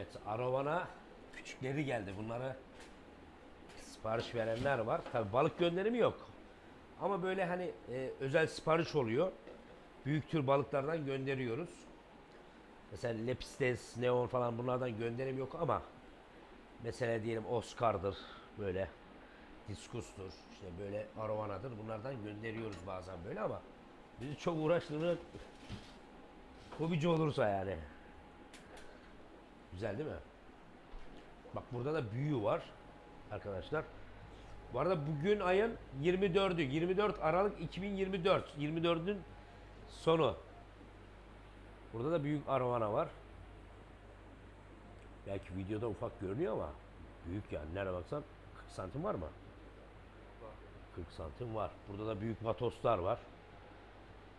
Evet, Aravan'a küçükleri geldi. Bunları sipariş verenler var. Tabi balık gönderimi yok. Ama böyle hani e, özel sipariş oluyor. Büyük tür balıklardan gönderiyoruz. Mesela Lepistes, Neon falan bunlardan gönderim yok ama mesela diyelim Oscar'dır böyle Diskus'tur işte böyle Arowana'dır bunlardan gönderiyoruz bazen böyle ama bizi çok uğraştığını hobici olursa yani. Güzel değil mi? Bak burada da büyüğü var arkadaşlar. Bu arada bugün ayın 24'ü. 24 Aralık 2024. 24'ün sonu. Burada da büyük arovana var. Belki videoda ufak görünüyor ama büyük yani. Nereye baksan 40 santim var mı? 40 santim var. Burada da büyük vatoslar var.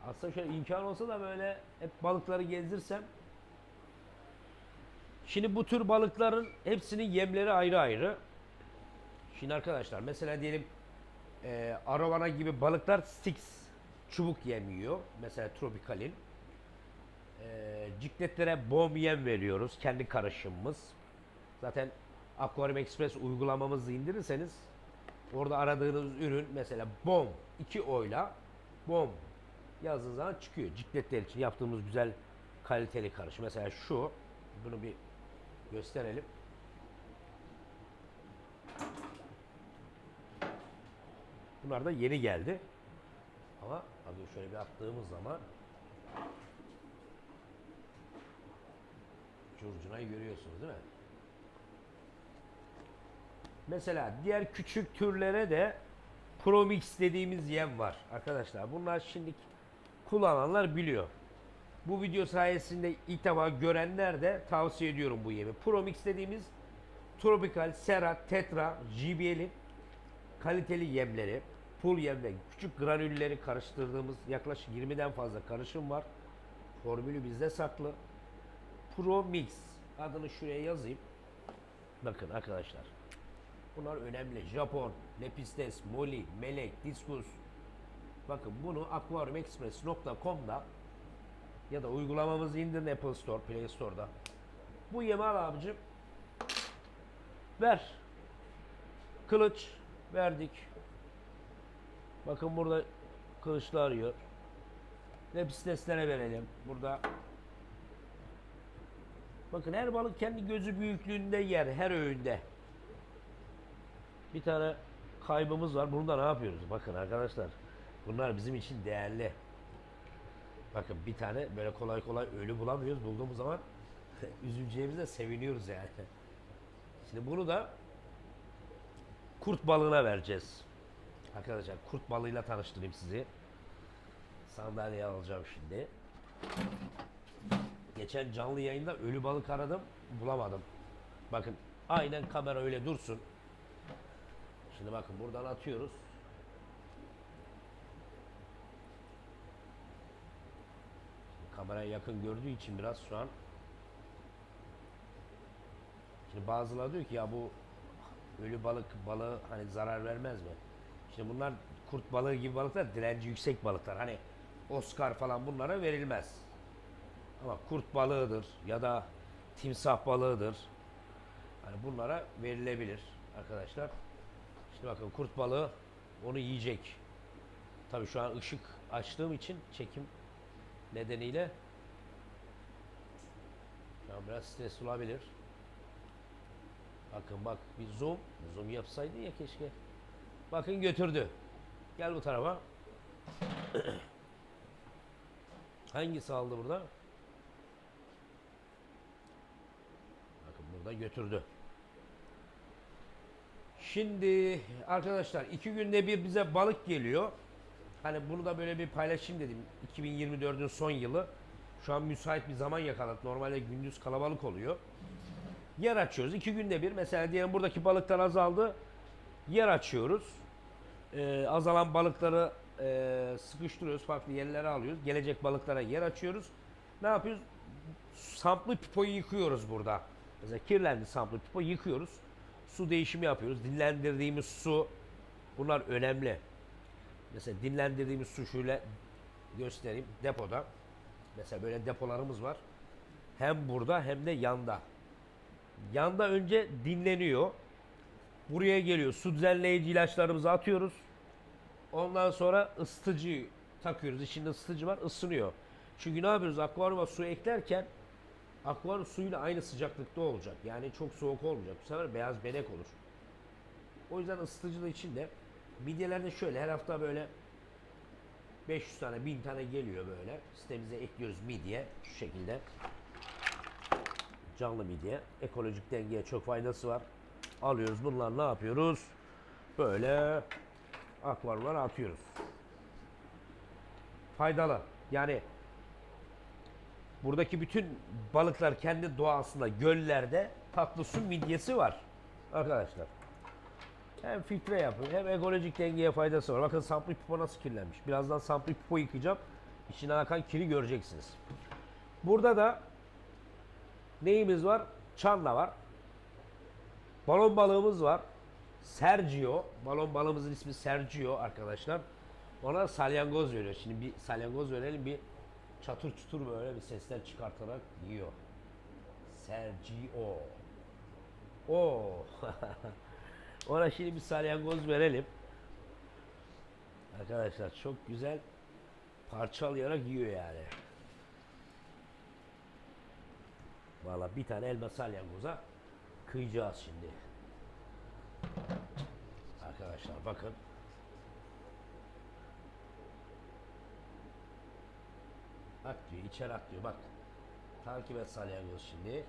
Aslında şöyle imkan olsa da böyle hep balıkları gezdirsem Şimdi bu tür balıkların hepsinin yemleri ayrı ayrı. Şimdi arkadaşlar mesela diyelim e, arovana gibi balıklar sticks çubuk yem yiyor. Mesela tropikalin. E, cikletlere bom yem veriyoruz. Kendi karışımımız. Zaten Aquarium Express uygulamamızı indirirseniz orada aradığınız ürün mesela bom 2 oyla bom yazdığınız zaman çıkıyor. Cikletler için yaptığımız güzel kaliteli karışım. Mesela şu bunu bir gösterelim. Bunlar da yeni geldi. Ama abi şöyle bir attığımız zaman curcunayı görüyorsunuz değil mi? Mesela diğer küçük türlere de Promix dediğimiz yem var arkadaşlar. Bunlar şimdi kullananlar biliyor. Bu video sayesinde ilk defa görenler de tavsiye ediyorum bu yemi. Promix dediğimiz Tropical, Sera, Tetra, JBL'in kaliteli yemleri, pul yem küçük granülleri karıştırdığımız yaklaşık 20'den fazla karışım var. Formülü bizde saklı. Pro Mix adını şuraya yazayım. Bakın arkadaşlar. Bunlar önemli. Japon, Lepistes, Moli, Melek, Diskus. Bakın bunu aquariumexpress.com'da ya da uygulamamızı indirin Apple Store, Play Store'da. Bu yemi al abicim. Ver. Kılıç verdik. Bakın burada kılıçlı arıyor. Lepisteslere verelim. Burada Bakın her balık kendi gözü büyüklüğünde yer her öğünde. Bir tane kaybımız var. Bunu da ne yapıyoruz? Bakın arkadaşlar. Bunlar bizim için değerli. Bakın bir tane böyle kolay kolay ölü bulamıyoruz. Bulduğumuz zaman üzüleceğimize seviniyoruz yani. Şimdi bunu da kurt balığına vereceğiz. Arkadaşlar kurt balığıyla tanıştırayım sizi. Sandalyeye alacağım şimdi. Geçen canlı yayında ölü balık aradım, bulamadım. Bakın aynen kamera öyle dursun. Şimdi bakın buradan atıyoruz. Şimdi kameraya yakın gördüğü için biraz şu an Şimdi bazıları diyor ki ya bu ölü balık balığı hani zarar vermez mi? Şimdi bunlar kurt balığı gibi balıklar direnci yüksek balıklar. Hani Oscar falan bunlara verilmez. Ama kurt balığıdır ya da timsah balığıdır. Hani bunlara verilebilir arkadaşlar. Şimdi bakın kurt balığı onu yiyecek. Tabii şu an ışık açtığım için çekim nedeniyle an biraz stres olabilir. Bakın bak bir zoom. Zoom yapsaydı ya keşke. Bakın götürdü. Gel bu tarafa. Hangisi aldı burada? Bakın burada götürdü. Şimdi arkadaşlar iki günde bir bize balık geliyor. Hani bunu da böyle bir paylaşayım dedim. 2024'ün son yılı. Şu an müsait bir zaman yakaladık. Normalde gündüz kalabalık oluyor. Yer açıyoruz. iki günde bir. Mesela diyelim buradaki balıklar azaldı. Yer açıyoruz. Ee, azalan balıkları e, sıkıştırıyoruz. Farklı yerlere alıyoruz. Gelecek balıklara yer açıyoruz. Ne yapıyoruz? Samplı pipoyu yıkıyoruz burada. Mesela kirlendi samplı pipo yıkıyoruz. Su değişimi yapıyoruz. Dinlendirdiğimiz su bunlar önemli. Mesela dinlendirdiğimiz su şöyle göstereyim depoda. Mesela böyle depolarımız var. Hem burada hem de yanda. Yanda önce dinleniyor. Buraya geliyor. Su düzenleyici ilaçlarımızı atıyoruz. Ondan sonra ısıtıcı takıyoruz. İçinde ısıtıcı var. ısınıyor. Çünkü ne yapıyoruz? Akvaryuma su eklerken akvaryum suyuyla aynı sıcaklıkta olacak. Yani çok soğuk olmayacak. Bu sefer beyaz benek olur. O yüzden ısıtıcı da içinde. Midyelerde şöyle her hafta böyle 500 tane 1000 tane geliyor böyle. Sitemize ekliyoruz midye şu şekilde. Canlı midye. Ekolojik dengeye çok faydası var. Alıyoruz bunlar ne yapıyoruz? Böyle akvaryumlara atıyoruz. Faydalı. Yani buradaki bütün balıklar kendi doğasında göllerde tatlı su midyesi var arkadaşlar. Hem filtre yapıyor hem ekolojik dengeye faydası var. Bakın sampli pipo nasıl kirlenmiş. Birazdan sampli pipo yıkayacağım. İçinden akan kiri göreceksiniz. Burada da neyimiz var? Çanla var. Balon balığımız var. Sergio. Balon balığımızın ismi Sergio arkadaşlar. Ona salyangoz veriyor. Şimdi bir salyangoz verelim bir çatır çutur böyle bir sesler çıkartarak yiyor. Sergio. Oo. Ona şimdi bir salyangoz verelim. Arkadaşlar çok güzel parçalayarak yiyor yani. Valla bir tane elma salyangoza kıyacağız şimdi. Arkadaşlar bakın. At diyor, içeri at diyor bak. Takip et salyangoz şimdi.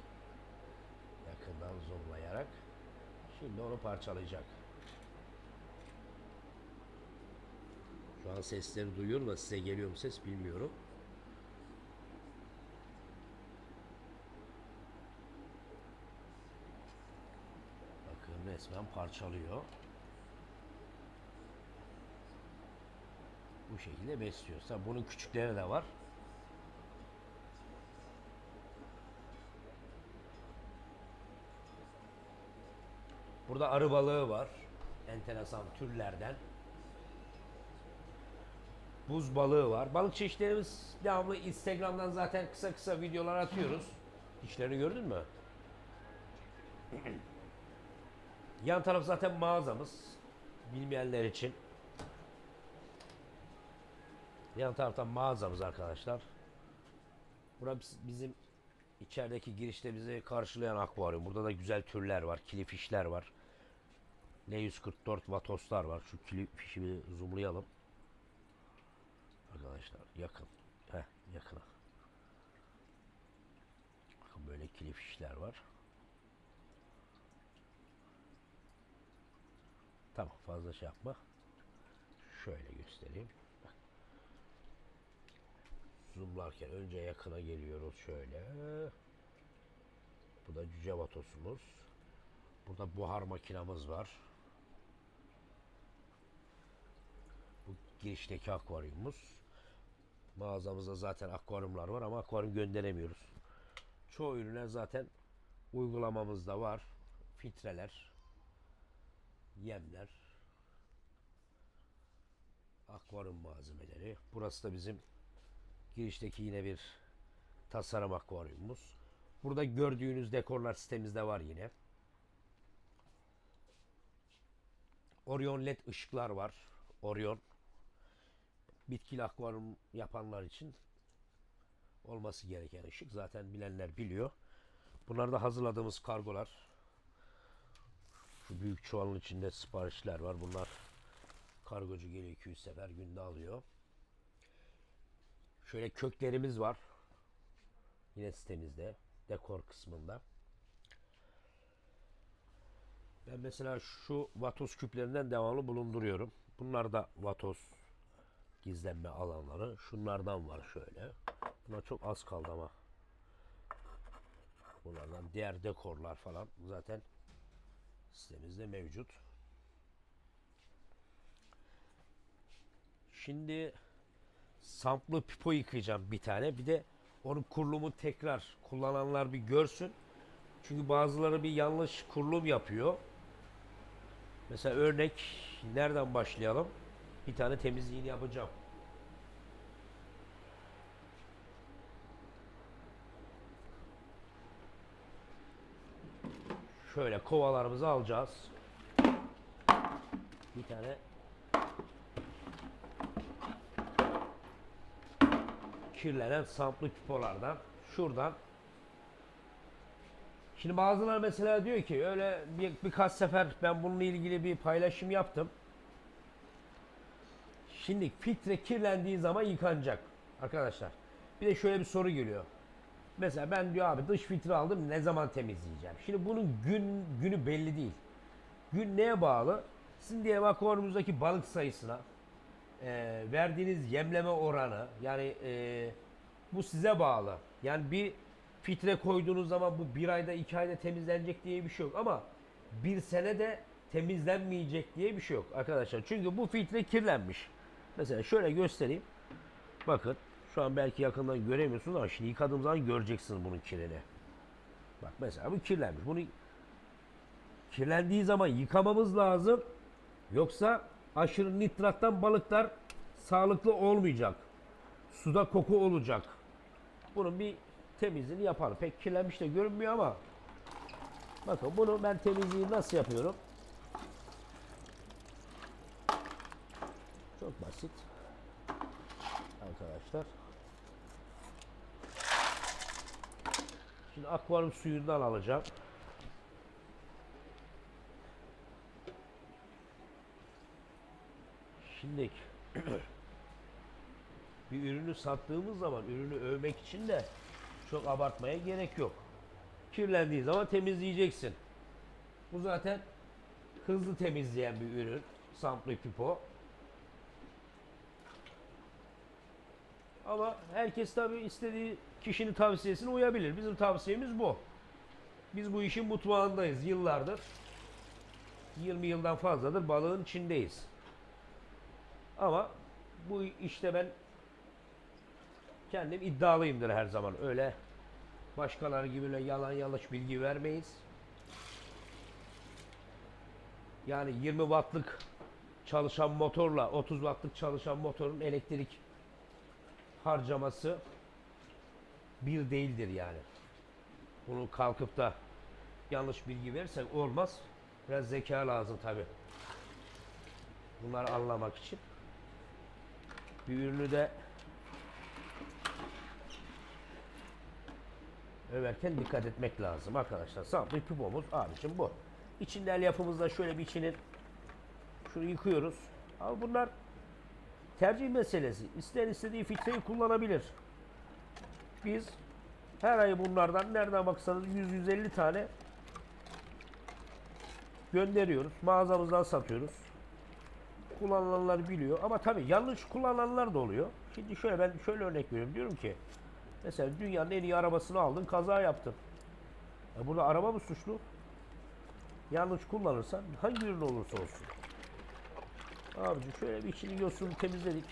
Yakından zoomlayarak. Şimdi onu parçalayacak. Şu an sesleri duyuyorum da size geliyor mu ses bilmiyorum. Bakın resmen parçalıyor. Bu şekilde besliyorsa bunun küçükleri de var. Burada arı balığı var. Enteresan türlerden. Buz balığı var. Balık çeşitlerimiz devamlı Instagram'dan zaten kısa kısa videolar atıyoruz. İşlerini gördün mü? Yan taraf zaten mağazamız. Bilmeyenler için. Yan taraftan mağazamız arkadaşlar. Burası bizim içerideki girişte bizi karşılayan akvaryum. Burada da güzel türler var. Kilifişler var. L144 vatoslar var. Şu kilifişi bir zoomlayalım. Arkadaşlar yakın. Heh yakına. Bakın böyle kilifişler var. Tamam fazla şey yapma. Şöyle göstereyim. Zoomlarken önce yakına geliyoruz şöyle. Bu da cüce vatosumuz. Burada buhar makinamız var. Bu girişteki akvaryumumuz. Mağazamızda zaten akvaryumlar var ama akvaryum gönderemiyoruz. Çoğu ürünler zaten uygulamamızda var. Filtreler, yemler, akvaryum malzemeleri. Burası da bizim girişteki yine bir tasarım akvaryumumuz. Burada gördüğünüz dekorlar sitemizde var yine. Orion led ışıklar var. Orion bitkili akvaryum yapanlar için olması gereken ışık. Zaten bilenler biliyor. Bunlar da hazırladığımız kargolar. Şu büyük çuvalın içinde siparişler var. Bunlar kargocu geliyor 200 sefer günde alıyor. Şöyle köklerimiz var. Yine sitemizde. Dekor kısmında. Ben mesela şu vatos küplerinden devamlı bulunduruyorum. Bunlar da vatos gizlenme alanları. Şunlardan var şöyle. Buna çok az kaldı ama. Bunlardan diğer dekorlar falan zaten sitemizde mevcut. Şimdi samplı pipo yıkayacağım bir tane. Bir de onun kurulumu tekrar kullananlar bir görsün. Çünkü bazıları bir yanlış kurulum yapıyor. Mesela örnek nereden başlayalım? Bir tane temizliğini yapacağım. Şöyle kovalarımızı alacağız. Bir tane kirlenen samplı pipolardan şuradan Şimdi bazıları mesela diyor ki öyle bir, birkaç sefer ben bununla ilgili bir paylaşım yaptım. Şimdi filtre kirlendiği zaman yıkanacak arkadaşlar. Bir de şöyle bir soru geliyor. Mesela ben diyor abi dış filtre aldım ne zaman temizleyeceğim? Şimdi bunun gün günü belli değil. Gün neye bağlı? Sizin diyelim akvaryumuzdaki balık sayısına, e, verdiğiniz yemleme oranı yani e, bu size bağlı. Yani bir filtre koyduğunuz zaman bu bir ayda iki ayda temizlenecek diye bir şey yok ama bir sene de temizlenmeyecek diye bir şey yok arkadaşlar. Çünkü bu filtre kirlenmiş. Mesela şöyle göstereyim. Bakın şu an belki yakından göremiyorsunuz ama şimdi yıkadığım zaman göreceksiniz bunun kirini. Bak mesela bu kirlenmiş. Bunu kirlendiği zaman yıkamamız lazım. Yoksa aşırı nitrattan balıklar sağlıklı olmayacak. Suda koku olacak. Bunun bir temizliğini yapalım. Pek kirlenmiş de görünmüyor ama bakın bunu ben temizliği nasıl yapıyorum? Çok basit. Arkadaşlar. Şimdi akvaryum suyundan alacağım. Şimdi bir ürünü sattığımız zaman ürünü övmek için de çok abartmaya gerek yok. Kirlendiği zaman temizleyeceksin. Bu zaten hızlı temizleyen bir ürün. Sample Pipo. Ama herkes tabi istediği kişinin tavsiyesine uyabilir. Bizim tavsiyemiz bu. Biz bu işin mutfağındayız yıllardır. 20 yıldan fazladır balığın içindeyiz. Ama bu işte ben kendim iddialıyımdır her zaman. Öyle başkaları gibi öyle yalan yanlış bilgi vermeyiz. Yani 20 wattlık çalışan motorla 30 wattlık çalışan motorun elektrik harcaması bir değildir yani. Bunu kalkıp da yanlış bilgi versek olmaz. Biraz zeka lazım tabi. Bunları anlamak için. Bir ürünü de överken dikkat etmek lazım arkadaşlar. Sample pipomuz abicim bu. İçinde el yapımızda şöyle bir içinin şunu yıkıyoruz. Ama bunlar tercih meselesi. İster istediği filtreyi kullanabilir. Biz her ay bunlardan nereden baksanız 100-150 tane gönderiyoruz. Mağazamızdan satıyoruz. Kullananlar biliyor ama tabii yanlış kullananlar da oluyor. Şimdi şöyle ben şöyle örnek veriyorum. Diyorum ki mesela dünyanın en iyi arabasını aldın kaza yaptın. Ya burada araba mı suçlu? Yanlış kullanırsan hangi ürün olursa olsun. Abici şöyle bir içini yosununu temizledik.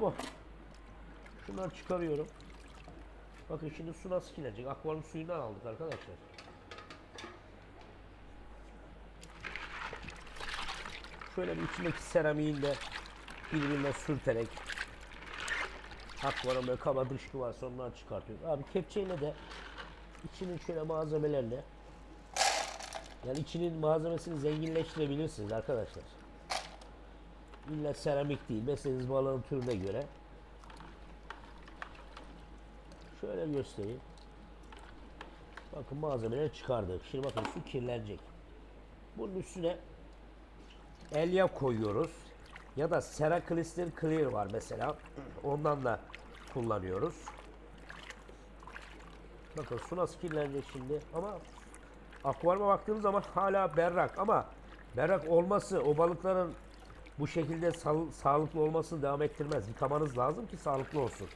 Bu. Şunları çıkarıyorum. Bakın şimdi su nasıl kirlenecek? Akvaryum suyundan aldık arkadaşlar. Şöyle bir içindeki seramiğin de birbirine sürterek akvaryum böyle kaba dışkı varsa onları çıkartıyoruz. Abi kepçeyle de içinin şöyle malzemelerle yani içinin malzemesini zenginleştirebilirsiniz arkadaşlar. İlla seramik değil. Beslediğiniz balığın türüne göre. Şöyle göstereyim. Bakın malzemeleri çıkardık. Şimdi bakın su kirlenecek. Bunun üstüne elyaf koyuyoruz. Ya da Ceracrystal Clear var mesela. Ondan da kullanıyoruz. Bakın su nasıl kirlenecek şimdi. Ama akvaryuma baktığımız zaman hala berrak ama berrak olması o balıkların bu şekilde sağ- sağlıklı olmasını devam ettirmez. Yıkamanız lazım ki sağlıklı olsun.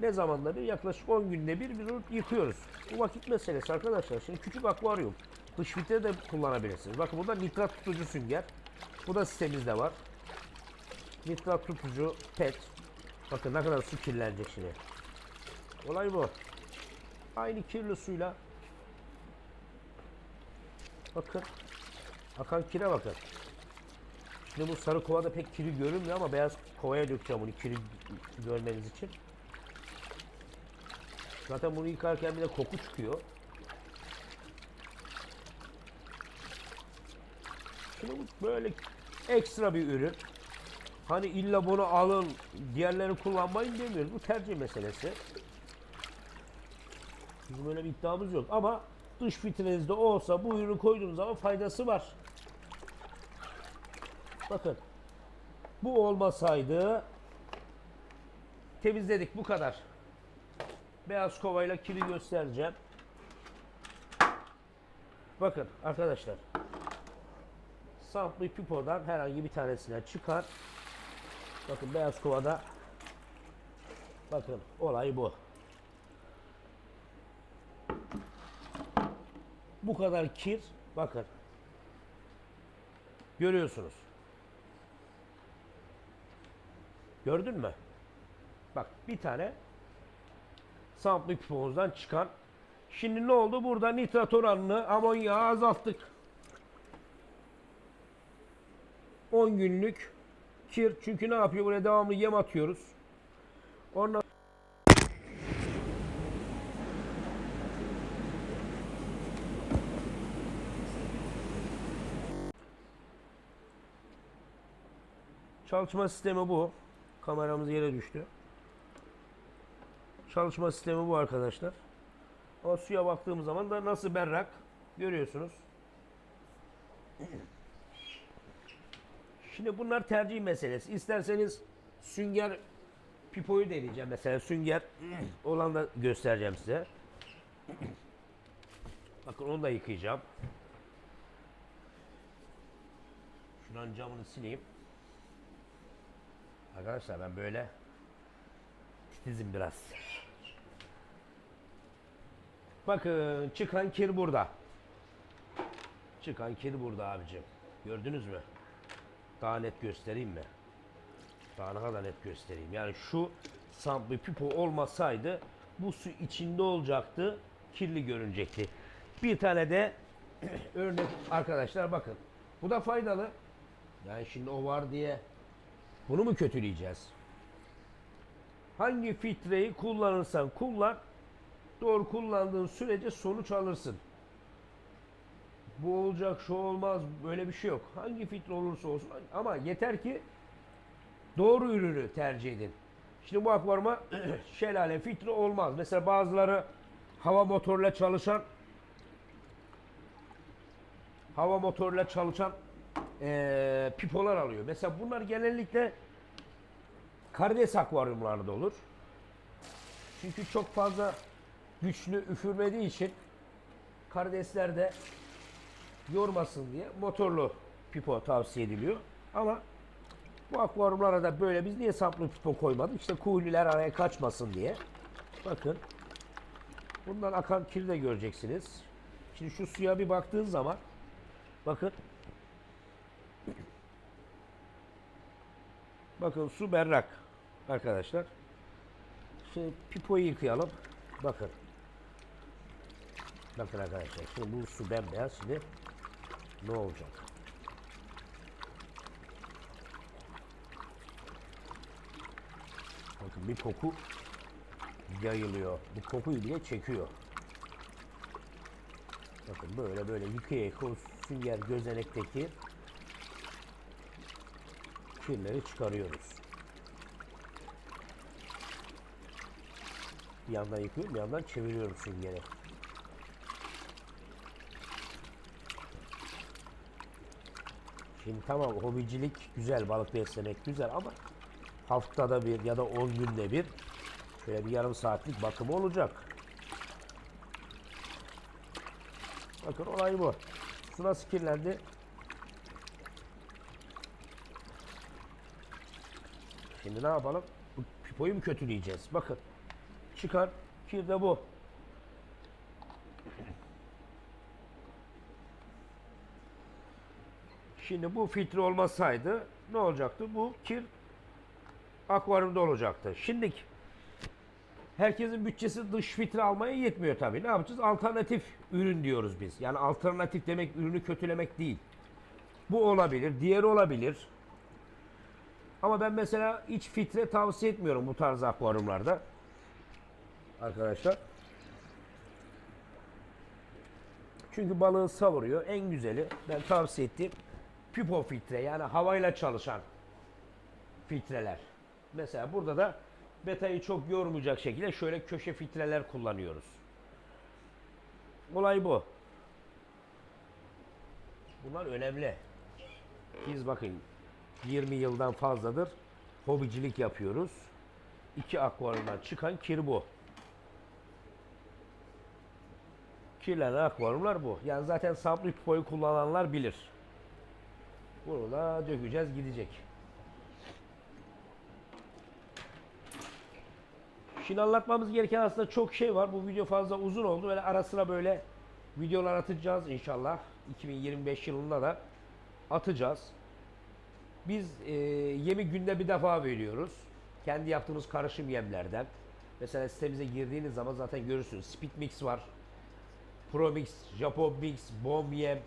Ne zamanda bir? Yaklaşık 10 günde bir biz onu yıkıyoruz. Bu vakit meselesi arkadaşlar. Şimdi küçük akvaryum. Dış filtre de kullanabilirsiniz. Bakın burada nitrat tutucu sünger. Bu da sitemizde var. Nitrat tutucu pet. Bakın ne kadar su kirlenecek şimdi. Olay bu. Aynı kirli suyla bakın akan kire bakın. Şimdi bu sarı kovada pek kiri görünmüyor ama beyaz kovaya dökeceğim bunu kiri görmeniz için. Zaten bunu yıkarken bir de koku çıkıyor. Şimdi bu böyle ekstra bir ürün. Hani illa bunu alın, diğerlerini kullanmayın demiyoruz. Bu tercih meselesi. Bizim öyle bir iddiamız yok ama dış filtrenizde olsa bu ürünü koyduğunuz zaman faydası var. Bakın. Bu olmasaydı temizledik bu kadar. Beyaz kovayla kiri göstereceğim. Bakın arkadaşlar. Sampli pipodan herhangi bir tanesine çıkar. Bakın beyaz kovada bakın olay bu. Bu kadar kir bakın. Görüyorsunuz. Gördün mü? Bak bir tane sampli pipomuzdan çıkan. Şimdi ne oldu? Burada nitrat oranını amonyağı azalttık. 10 günlük kir. Çünkü ne yapıyor? Buraya devamlı yem atıyoruz. Ondan Çalışma sistemi bu. Kameramız yere düştü. Çalışma sistemi bu arkadaşlar. Ama suya baktığımız zaman da nasıl berrak görüyorsunuz. Şimdi bunlar tercih meselesi. İsterseniz sünger pipoyu deneyeceğim. Mesela sünger olan da göstereceğim size. Bakın onu da yıkayacağım. Şuranın camını sileyim. Arkadaşlar ben böyle titizim biraz. Bakın çıkan kir burada. Çıkan kir burada abicim. Gördünüz mü? Daha net göstereyim mi? Daha ne kadar net göstereyim. Yani şu sampli pipo olmasaydı bu su içinde olacaktı. Kirli görünecekti. Bir tane de örnek arkadaşlar bakın. Bu da faydalı. Yani şimdi o var diye bunu mu kötüleyeceğiz? Hangi filtreyi kullanırsan kullan, doğru kullandığın sürece sonuç alırsın. Bu olacak, şu olmaz, böyle bir şey yok. Hangi filtre olursa olsun ama yeter ki doğru ürünü tercih edin. Şimdi bu akvaryuma şelale filtre olmaz. Mesela bazıları hava motoruyla çalışan hava motoruyla çalışan eee, pipolar alıyor. Mesela bunlar genellikle karides akvaryumlarda olur. Çünkü çok fazla güçlü üfürmediği için karidesler de yormasın diye motorlu pipo tavsiye ediliyor. Ama bu akvaryumlara da böyle biz niye saplı pipo koymadık? İşte kuğuliler araya kaçmasın diye. Bakın. Bundan akan kiri de göreceksiniz. Şimdi şu suya bir baktığın zaman bakın Bakın su berrak arkadaşlar. Şimdi pipoyu yıkayalım. Bakın. Bakın arkadaşlar. Şimdi bu su bembeyaz. Şimdi ne olacak? Bakın bir koku yayılıyor. Bu kokuyu bile çekiyor. Bakın böyle böyle yıkaya yıkaya sünger gözenekteki kirleri çıkarıyoruz. Bir yandan yıkıyorum, bir yandan çeviriyorum süngeri. Şimdi tamam hobicilik güzel, balık beslemek güzel ama haftada bir ya da 10 günde bir şöyle bir yarım saatlik bakımı olacak. Bakın olay bu. Su nasıl kirlendi? Şimdi ne yapalım? Bu pipoyu mu kötüleyeceğiz? Bakın. Çıkar. Kir de bu. Şimdi bu filtre olmasaydı ne olacaktı? Bu kir akvaryumda olacaktı. Şimdi herkesin bütçesi dış filtre almaya yetmiyor tabii. Ne yapacağız? Alternatif ürün diyoruz biz. Yani alternatif demek ürünü kötülemek değil. Bu olabilir, diğeri olabilir. Ama ben mesela iç fitre tavsiye etmiyorum bu tarz akvaryumlarda. Arkadaşlar. Çünkü balığı savuruyor. En güzeli ben tavsiye ettiğim pipo filtre yani havayla çalışan filtreler. Mesela burada da betayı çok yormayacak şekilde şöyle köşe filtreler kullanıyoruz. Olay bu. Bunlar önemli. Biz bakın 20 yıldan fazladır hobicilik yapıyoruz. İki akvaryumdan çıkan kir bu. Kirlenen akvaryumlar bu. Yani zaten saplı pipoyu kullananlar bilir. Bunu da dökeceğiz gidecek. Şimdi anlatmamız gereken aslında çok şey var. Bu video fazla uzun oldu. Böyle ara sıra böyle videolar atacağız inşallah. 2025 yılında da atacağız. Biz e, yemi günde bir defa veriyoruz. Kendi yaptığımız karışım yemlerden. Mesela sitemize girdiğiniz zaman zaten görürsünüz. Speed Mix var. Pro Mix, Japon Mix, Bomb Yem.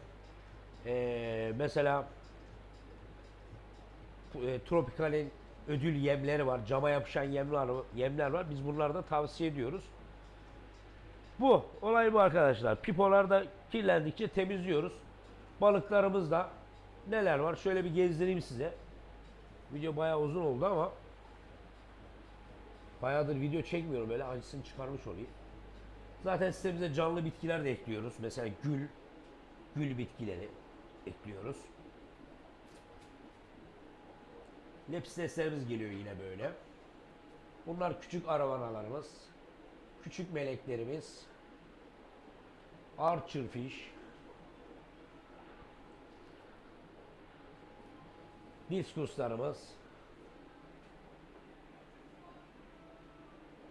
E, mesela e, Tropical'in ödül yemleri var. Cama yapışan yemler, yemler var. Biz bunları da tavsiye ediyoruz. Bu. Olay bu arkadaşlar. Pipolar da kirlendikçe temizliyoruz. Balıklarımız da neler var? Şöyle bir gezdireyim size. Video bayağı uzun oldu ama bayağıdır video çekmiyorum. Böyle acısını çıkarmış olayım. Zaten sitemize canlı bitkiler de ekliyoruz. Mesela gül, gül bitkileri ekliyoruz. Lepisteslerimiz geliyor yine böyle. Bunlar küçük aravanalarımız. Küçük meleklerimiz. Archer Diskuslarımız.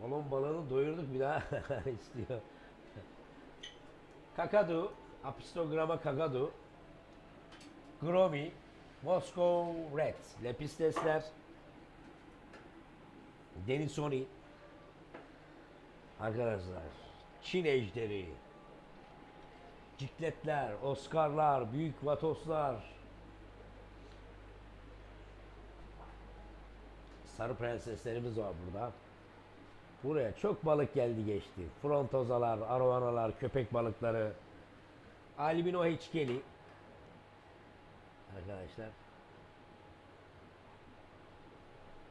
Balon balığını doyurduk bir daha istiyor. Kakadu, Apistogramma kakadu, Gromi, Moscow Red, Lepistesler, Denisoni, arkadaşlar, Çin ejderi, cikletler, Oscar'lar, büyük vatoslar, sarı prenseslerimiz var burada. Buraya çok balık geldi geçti. Frontozalar, arovanalar, köpek balıkları, albino heçkeli. Arkadaşlar.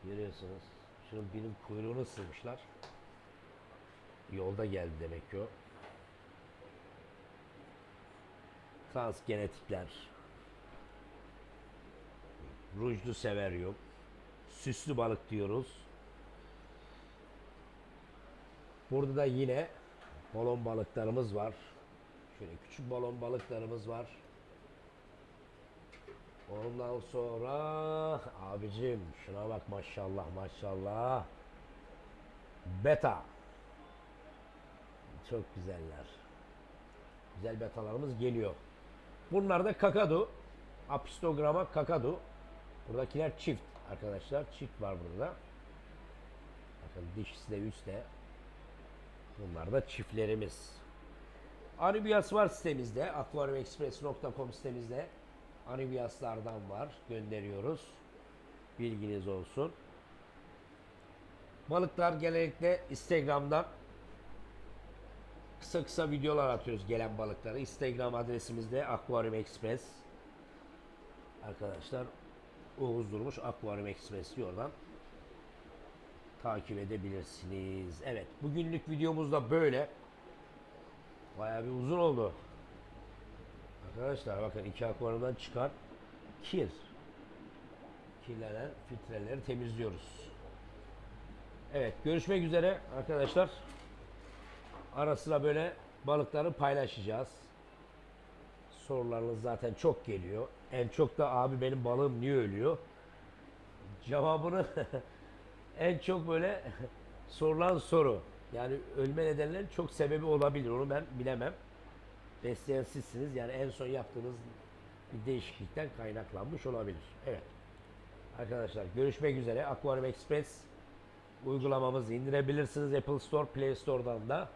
Görüyorsunuz. Şunun benim kuyruğunu ısırmışlar. Yolda geldi demek ki o. Transgenetikler. Rujlu severyum. Süslü balık diyoruz. Burada da yine balon balıklarımız var. Şöyle küçük balon balıklarımız var. Ondan sonra abicim şuna bak maşallah maşallah. Beta. Çok güzeller. Güzel betalarımız geliyor. Bunlar da kakadu. Apistograma kakadu. Buradakiler çift arkadaşlar. Çift var burada. Bakın dişisi de üstte. Bunlar da çiftlerimiz. Anubias var sitemizde. aquariumexpress.com sitemizde. Anubiaslardan var. Gönderiyoruz. Bilginiz olsun. Balıklar genellikle Instagram'dan kısa kısa videolar atıyoruz gelen balıkları. Instagram adresimizde Aquarium Express. Arkadaşlar Oğuz Durmuş Aquarium Express oradan takip edebilirsiniz. Evet, bugünlük videomuz da böyle. Bayağı bir uzun oldu. Arkadaşlar bakın iki akvaryumdan çıkan kir. Kirlenen filtreleri temizliyoruz. Evet, görüşmek üzere arkadaşlar. Ara sıra böyle balıkları paylaşacağız. Sorularınız zaten çok geliyor. En çok da abi benim balığım niye ölüyor? Cevabını en çok böyle sorulan soru. Yani ölme nedenlerinin çok sebebi olabilir. Onu ben bilemem. Besleyen sizsiniz. Yani en son yaptığınız bir değişiklikten kaynaklanmış olabilir. Evet. Arkadaşlar görüşmek üzere. Aquarium Express uygulamamızı indirebilirsiniz. Apple Store, Play Store'dan da.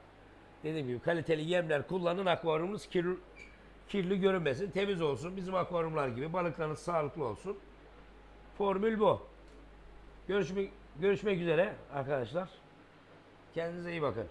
Dediğim gibi kaliteli yemler kullanın. Akvaryumunuz kirli, kirli görünmesin. Temiz olsun. Bizim akvaryumlar gibi. Balıklarınız sağlıklı olsun. Formül bu. Görüşmek görüşmek üzere arkadaşlar. Kendinize iyi bakın.